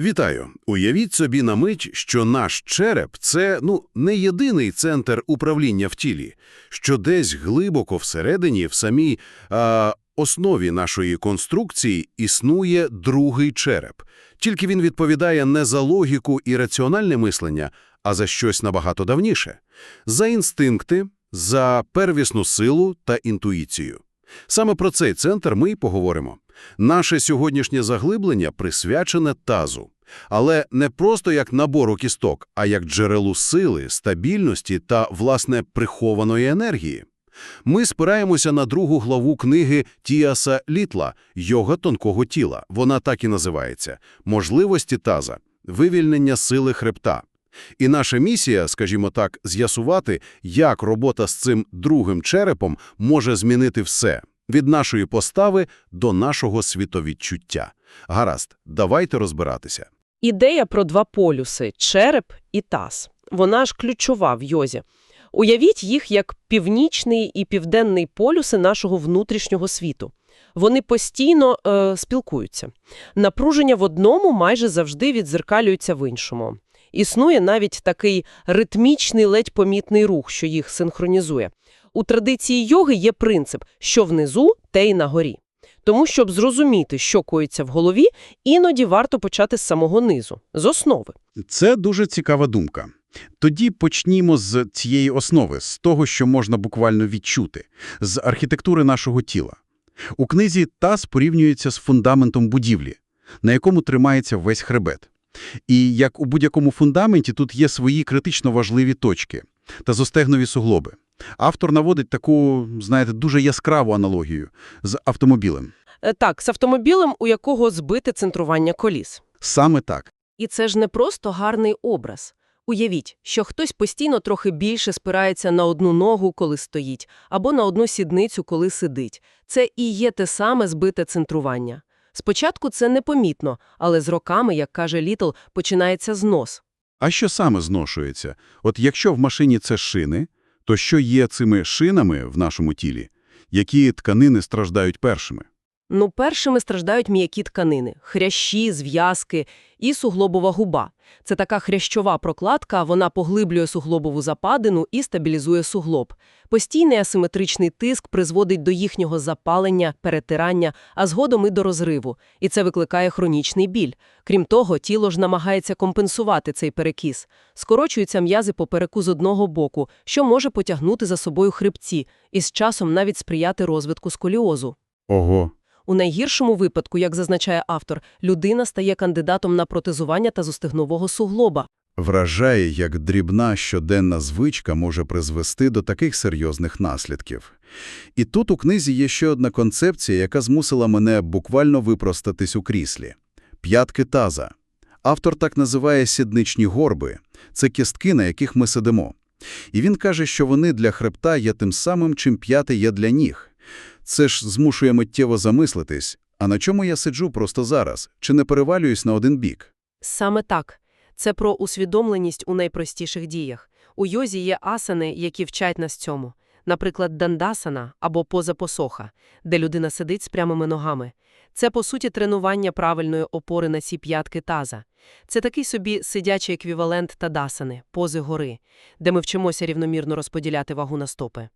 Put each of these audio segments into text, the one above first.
Вітаю! Уявіть собі на мить, що наш череп – це, ну, не єдиний центр управління в тілі, що десь глибоко всередині, в самій а, основі нашої конструкції існує другий череп. Тільки він відповідає не за логіку і раціональне мислення, а за щось набагато давніше. За інстинкти, за первісну силу та інтуїцію. Саме про цей центр ми й поговоримо. Наше сьогоднішнє заглиблення присвячене тазу. Але не просто як набору кісток, а як джерелу сили, стабільності та, власне, прихованої енергії. Ми спираємося на другу главу книги Тіаса Літла «Йога тонкого тіла». Вона так і називається «Можливості таза. Вивільнення сили хребта». І наша місія, скажімо так, з'ясувати, як робота з цим другим черепом може змінити все – від нашої постави до нашого світовідчуття. Гаразд, давайте розбиратися. Ідея про два полюси – череп і таз. Вона ж ключова в йозі. Уявіть їх як північний і південний полюси нашого внутрішнього світу. Вони постійно е, спілкуються. Напруження в одному майже завжди відзеркалюються в іншому. Існує навіть такий ритмічний, ледь помітний рух, що їх синхронізує. У традиції йоги є принцип «що внизу, те й на горі». Тому, щоб зрозуміти, що коїться в голові, іноді варто почати з самого низу, з основи. Це дуже цікава думка. Тоді почнімо з цієї основи, з того, що можна буквально відчути, з архітектури нашого тіла. У книзі таз порівнюється з фундаментом будівлі, на якому тримається весь хребет. І як у будь-якому фундаменті тут є свої критично важливі точки та зостегнові суглоби. Автор наводить таку, знаєте, дуже яскраву аналогію з автомобілем. Е, Так, з автомобілем, у якого збите центрування коліс. Саме так. І це ж не просто гарний образ. Уявіть, що хтось постійно трохи більше спирається на одну ногу, коли стоїть, або на одну сідницю, коли сидить. Це і є те саме збите центрування. Спочатку це непомітно, але з роками, як каже Літл, починається знос. А що саме зношується? От якщо в машині це шини, то що є цими шинами в нашому тілі? Які тканини страждають першими? Ну, першими страждають м'які тканини – хрящі, зв'язки і суглобова губа. Це така хрящова прокладка, вона поглиблює суглобову западину і стабілізує суглоб. Постійний асиметричний тиск призводить до їхнього запалення, перетирання, а згодом і до розриву. І це викликає хронічний біль. Крім того, тіло ж намагається компенсувати цей перекіс. Скорочуються м'язи попереку з одного боку, що може потягнути за собою хребці і з часом навіть сприяти розвитку сколіозу. Ого. У найгіршому випадку, як зазначає автор, людина стає кандидатом на протезування тазостегнового суглоба. Вражає, як дрібна щоденна звичка може призвести до таких серйозних наслідків. І тут у книзі є ще одна концепція, яка змусила мене буквально випростатись у кріслі. П'ятки таза. Автор так називає сідничні горби. Це кістки, на яких ми сидимо. І він каже, що вони для хребта є тим самим, чим п'яти є для ніг. Це ж змушує миттєво замислитись, а на чому я сиджу просто зараз? Чи не перевалююсь на один бік? Саме так. Це про усвідомленість у найпростіших діях. У йозі є асани, які вчать нас цьому. Наприклад, дандасана або поза посоха, де людина сидить з прямими ногами. Це, по суті, тренування правильної опори на ці п'ятки таза. Це такий собі сидячий еквівалент тадасани, пози гори, де ми вчимося рівномірно розподіляти вагу на стопи.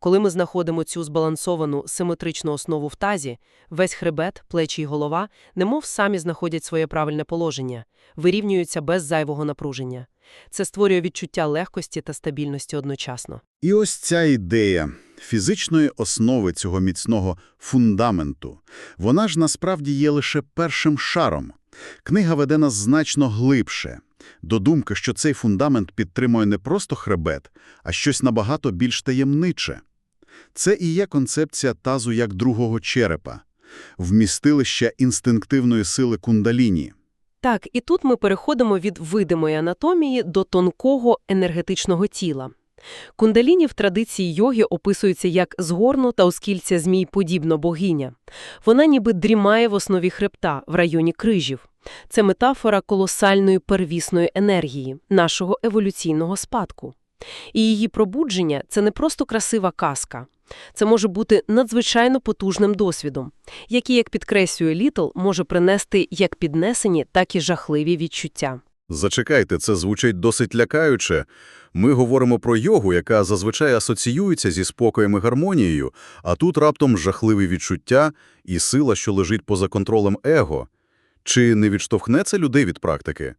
Коли ми знаходимо цю збалансовану, симетричну основу в тазі, весь хребет, плечі й голова, немов самі знаходять своє правильне положення, вирівнюються без зайвого напруження. Це створює відчуття легкості та стабільності одночасно. І ось ця ідея фізичної основи цього міцного фундаменту, вона ж насправді є лише першим шаром. Книга веде нас значно глибше, до думки, що цей фундамент підтримує не просто хребет, а щось набагато більш таємниче. Це і є концепція тазу як другого черепа, вмістилища інстинктивної сили кундаліні. Так, і тут ми переходимо від видимої анатомії до тонкого енергетичного тіла. Кундаліні в традиції йоги описується як згорнута у скільця змій подібно богиня. Вона ніби дрімає в основі хребта, в районі крижів. Це метафора колосальної первісної енергії, нашого еволюційного спадку. І її пробудження – це не просто красива казка. Це може бути надзвичайно потужним досвідом, який, як підкреслює Літл, може принести як піднесені, так і жахливі відчуття. Зачекайте, це звучить досить лякаюче. Ми говоримо про йогу, яка зазвичай асоціюється зі спокоєм і гармонією, а тут раптом жахливі відчуття і сила, що лежить поза контролем его. Чи не відштовхне це людей від практики?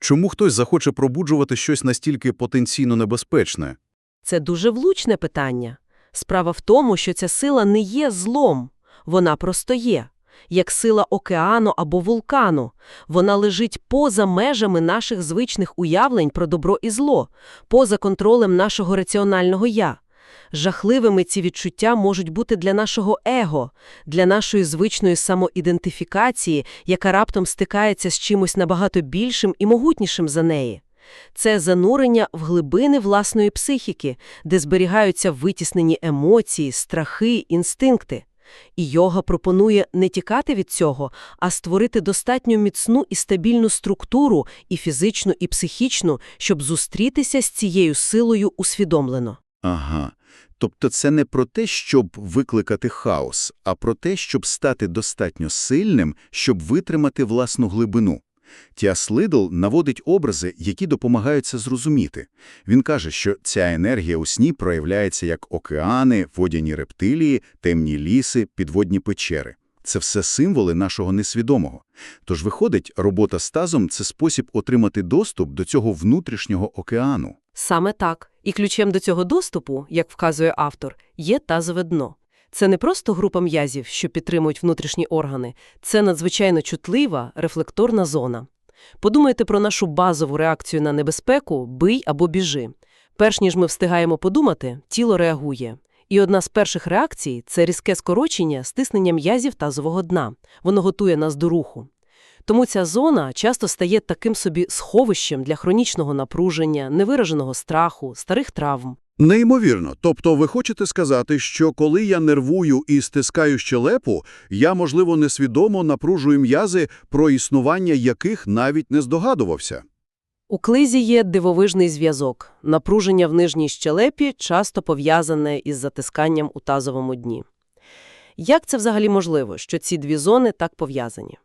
Чому хтось захоче пробуджувати щось настільки потенційно небезпечне? Це дуже влучне питання. Справа в тому, що ця сила не є злом, вона просто є. Як сила океану або вулкану. Вона лежить поза межами наших звичних уявлень про добро і зло, поза контролем нашого раціонального «я». Жахливими ці відчуття можуть бути для нашого его, для нашої звичної самоідентифікації, яка раптом стикається з чимось набагато більшим і могутнішим за неї. Це занурення в глибини власної психіки, де зберігаються витіснені емоції, страхи, інстинкти. І йога пропонує не тікати від цього, а створити достатньо міцну і стабільну структуру, і фізичну, і психічну, щоб зустрітися з цією силою усвідомлено. Ага. Тобто це не про те, щоб викликати хаос, а про те, щоб стати достатньо сильним, щоб витримати власну глибину. Тіас Лидл наводить образи, які допомагають це зрозуміти. Він каже, що ця енергія у сні проявляється як океани, водяні рептилії, темні ліси, підводні печери. Це все символи нашого несвідомого. Тож, виходить, робота з тазом – це спосіб отримати доступ до цього внутрішнього океану. Саме так. І ключем до цього доступу, як вказує автор, є тазове дно. Це не просто група м'язів, що підтримують внутрішні органи. Це надзвичайно чутлива, рефлекторна зона. Подумайте про нашу базову реакцію на небезпеку «бий або біжи». Перш ніж ми встигаємо подумати, тіло реагує. І одна з перших реакцій – це різке скорочення, стиснення м'язів тазового дна. Воно готує нас до руху. Тому ця зона часто стає таким собі сховищем для хронічного напруження, невираженого страху, старих травм. Неймовірно. Тобто ви хочете сказати, що коли я нервую і стискаю щелепу, я, можливо, несвідомо напружую м'язи, про існування яких навіть не здогадувався? У клизі є дивовижний зв'язок. Напруження в нижній щелепі часто пов'язане із затисканням у тазовому дні. Як це взагалі можливо, що ці дві зони так пов'язані?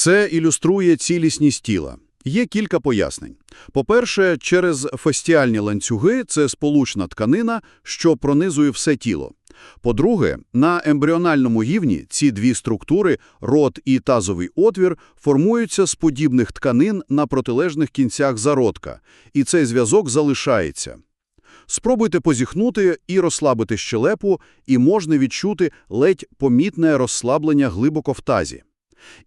Це ілюструє цілісність тіла. Є кілька пояснень. По-перше, через фастіальні ланцюги – це сполучна тканина, що пронизує все тіло. По-друге, на ембріональному гівні ці дві структури, рот і тазовий отвір, формуються з подібних тканин на протилежних кінцях зародка, і цей зв'язок залишається. Спробуйте позіхнути і розслабити щелепу, і можна відчути ледь помітне розслаблення глибоко в тазі.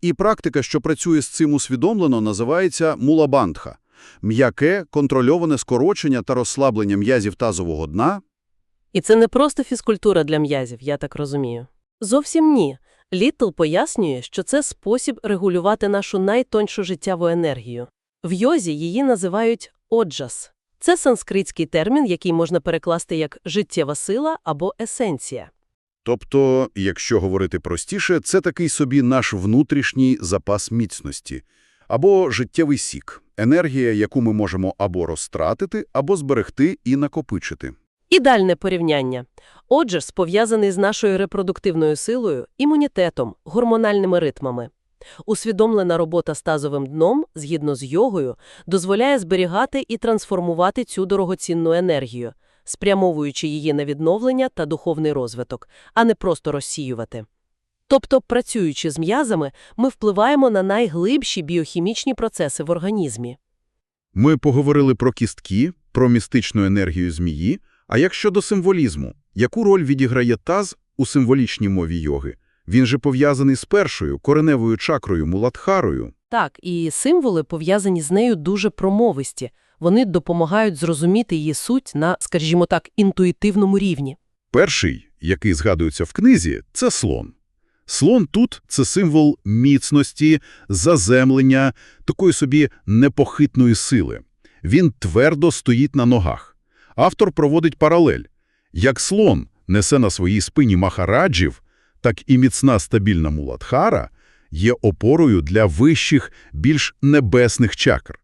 І практика, що працює з цим усвідомлено, називається мулабандха – м'яке, контрольоване скорочення та розслаблення м'язів тазового дна. І це не просто фізкультура для м'язів, я так розумію. Зовсім ні. Літл пояснює, що це спосіб регулювати нашу найтоншу життєву енергію. В йозі її називають оджас. Це санскритський термін, який можна перекласти як «життєва сила» або «есенція». Тобто, якщо говорити простіше, це такий собі наш внутрішній запас міцності або життєвий сік, енергія, яку ми можемо або розтратити, або зберегти і накопичити. Ідеальне порівняння. Оджас пов'язаний з нашою репродуктивною силою, імунітетом, гормональними ритмами. Усвідомлена робота з тазовим дном, згідно з йогою, дозволяє зберігати і трансформувати цю дорогоцінну енергію, спрямовуючи її на відновлення та духовний розвиток, а не просто розсіювати. Тобто, працюючи з м'язами, ми впливаємо на найглибші біохімічні процеси в організмі. Ми поговорили про кістки, про містичну енергію змії, а як щодо символізму? Яку роль відіграє таз у символічній мові йоги? Він же пов'язаний з першою, кореневою чакрою, муладхарою. Так, і символи, пов'язані з нею, дуже промовисті. Вони допомагають зрозуміти її суть на, скажімо так, інтуїтивному рівні. Перший, який згадується в книзі, це слон. Слон тут – це символ міцності, заземлення, такої собі непохитної сили. Він твердо стоїть на ногах. Автор проводить паралель. Як слон несе на своїй спині махараджів, так і міцна стабільна муладхара є опорою для вищих, більш небесних чакр.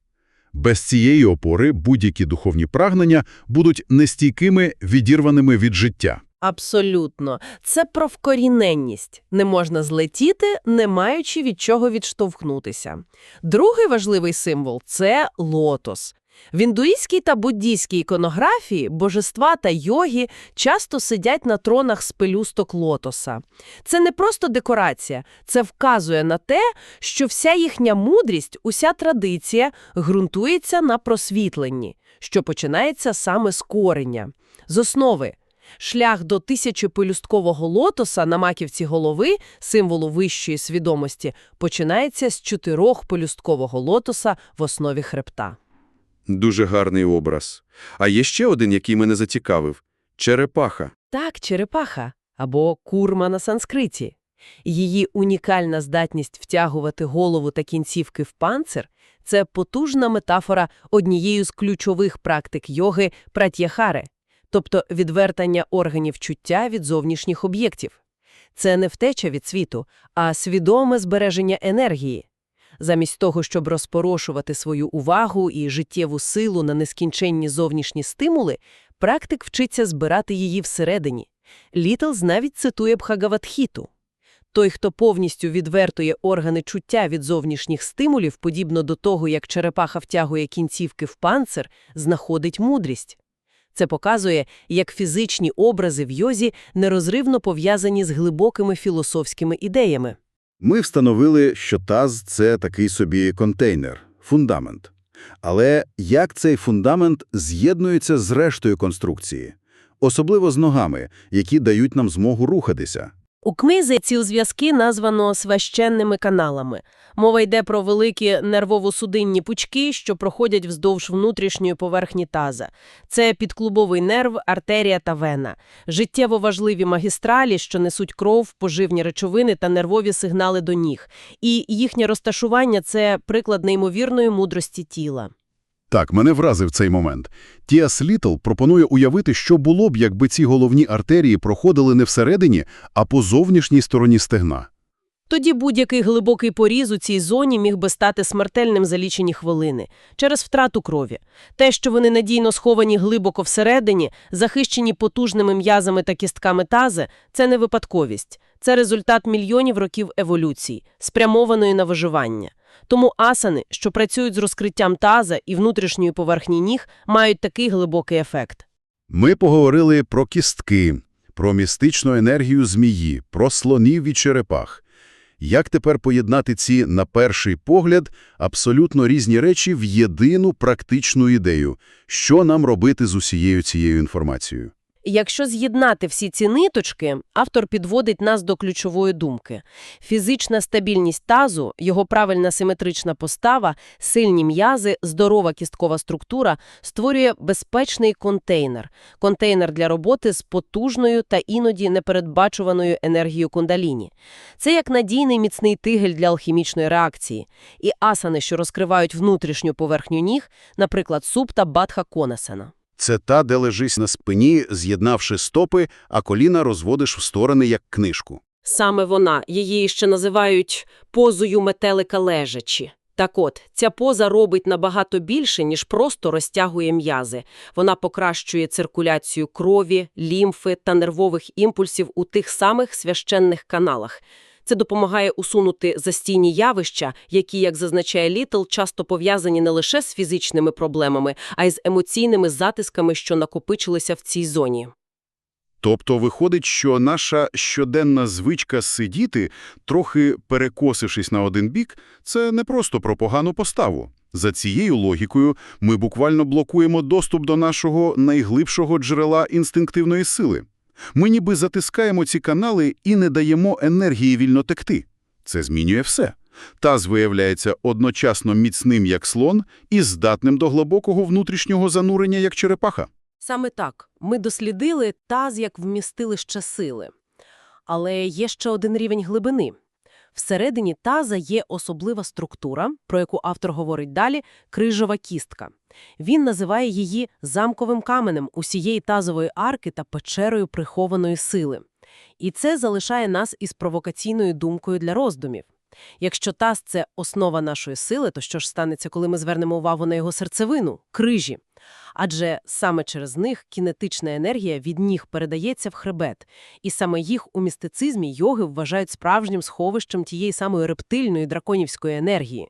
Без цієї опори будь-які духовні прагнення будуть нестійкими, відірваними від життя. Абсолютно. Це про вкоріненність. Не можна злетіти, не маючи від чого відштовхнутися. Другий важливий символ – це лотос. В індуїзькій та буддійській іконографії божества та йоги часто сидять на тронах з пелюсток лотоса. Це не просто декорація, це вказує на те, що вся їхня мудрість, уся традиція ґрунтується на просвітленні, що починається саме з корення, з основи. Шлях до тисячопелюсткового лотоса на маківці голови, символу вищої свідомості, починається з чотирьохпелюсткового лотоса в основі хребта. Дуже гарний образ. А є ще один, який мене зацікавив – черепаха. Так, черепаха або курма на санскриті. Її унікальна здатність втягувати голову та кінцівки в панцир – це потужна метафора однієї з ключових практик йоги прат'яхари, тобто відвертання органів чуття від зовнішніх об'єктів. Це не втеча від світу, а свідоме збереження енергії. Замість того, щоб розпорошувати свою увагу і життєву силу на нескінченні зовнішні стимули, практик вчиться збирати її всередині. Літлз навіть цитує Бхагаватхіту. Той, хто повністю відвертує органи чуття від зовнішніх стимулів, подібно до того, як черепаха втягує кінцівки в панцир, знаходить мудрість. Це показує, як фізичні образи в йозі нерозривно пов'язані з глибокими філософськими ідеями. Ми встановили, що таз – це такий собі контейнер, фундамент. Але як цей фундамент з'єднується з рештою конструкції? Особливо з ногами, які дають нам змогу рухатися. У книзі ці зв'язки названо священними каналами. Мова йде про великі нервово-судинні пучки, що проходять вздовж внутрішньої поверхні таза. Це підклубовий нерв, артерія та вена. Життєво важливі магістралі, що несуть кров, поживні речовини та нервові сигнали до ніг. І їхнє розташування – це приклад неймовірної мудрості тіла. Так, мене вразив цей момент. Тіас Літл пропонує уявити, що було б, якби ці головні артерії проходили не всередині, а по зовнішній стороні стегна. Тоді будь-який глибокий поріз у цій зоні міг би стати смертельним за лічені хвилини через втрату крові. Те, що вони надійно сховані глибоко всередині, захищені потужними м'язами та кістками тази, це не випадковість. Це результат мільйонів років еволюції, спрямованої на виживання. Тому асани, що працюють з розкриттям таза і внутрішньої поверхні ніг, мають такий глибокий ефект. Ми поговорили про кістки, про містичну енергію змії, про слонів і черепах. Як тепер поєднати ці, на перший погляд, абсолютно різні речі в єдину практичну ідею? Що нам робити з усією цією інформацією? Якщо з'єднати всі ці ниточки, автор підводить нас до ключової думки. Фізична стабільність тазу, його правильна симетрична постава, сильні м'язи, здорова кісткова структура створює безпечний контейнер. Контейнер для роботи з потужною та іноді непередбачуваною енергією кундаліні. Це як надійний міцний тигель для алхімічної реакції. І асани, що розкривають внутрішню поверхню ніг, наприклад, супта бадха конасана. Це та, де лежись на спині, з'єднавши стопи, а коліна розводиш в сторони, як книжку. Саме вона, її ще називають позою метелика лежачі. Так от, ця поза робить набагато більше, ніж просто розтягує м'язи. Вона покращує циркуляцію крові, лімфи та нервових імпульсів у тих самих священних каналах. Це допомагає усунути застійні явища, які, як зазначає Літл, часто пов'язані не лише з фізичними проблемами, а й з емоційними затисками, що накопичилися в цій зоні. Тобто виходить, що наша щоденна звичка сидіти, трохи перекосившись на один бік, це не просто про погану поставу. За цією логікою ми буквально блокуємо доступ до нашого найглибшого джерела інстинктивної сили. Ми ніби затискаємо ці канали і не даємо енергії вільно текти. Це змінює все. Таз виявляється одночасно міцним, як слон, і здатним до глибокого внутрішнього занурення, як черепаха. Саме так. Ми дослідили таз як вмістилище сили. Але є ще один рівень глибини. Всередині таза є особлива структура, про яку автор говорить далі – крижова кістка. Він називає її замковим каменем усієї тазової арки та печерою прихованої сили. І це залишає нас із провокаційною думкою для роздумів. Якщо таз – це основа нашої сили, то що ж станеться, коли ми звернемо увагу на його серцевину – крижі? Адже саме через них кінетична енергія від ніг передається в хребет, і саме їх у містицизмі йоги вважають справжнім сховищем тієї самої рептильної драконівської енергії.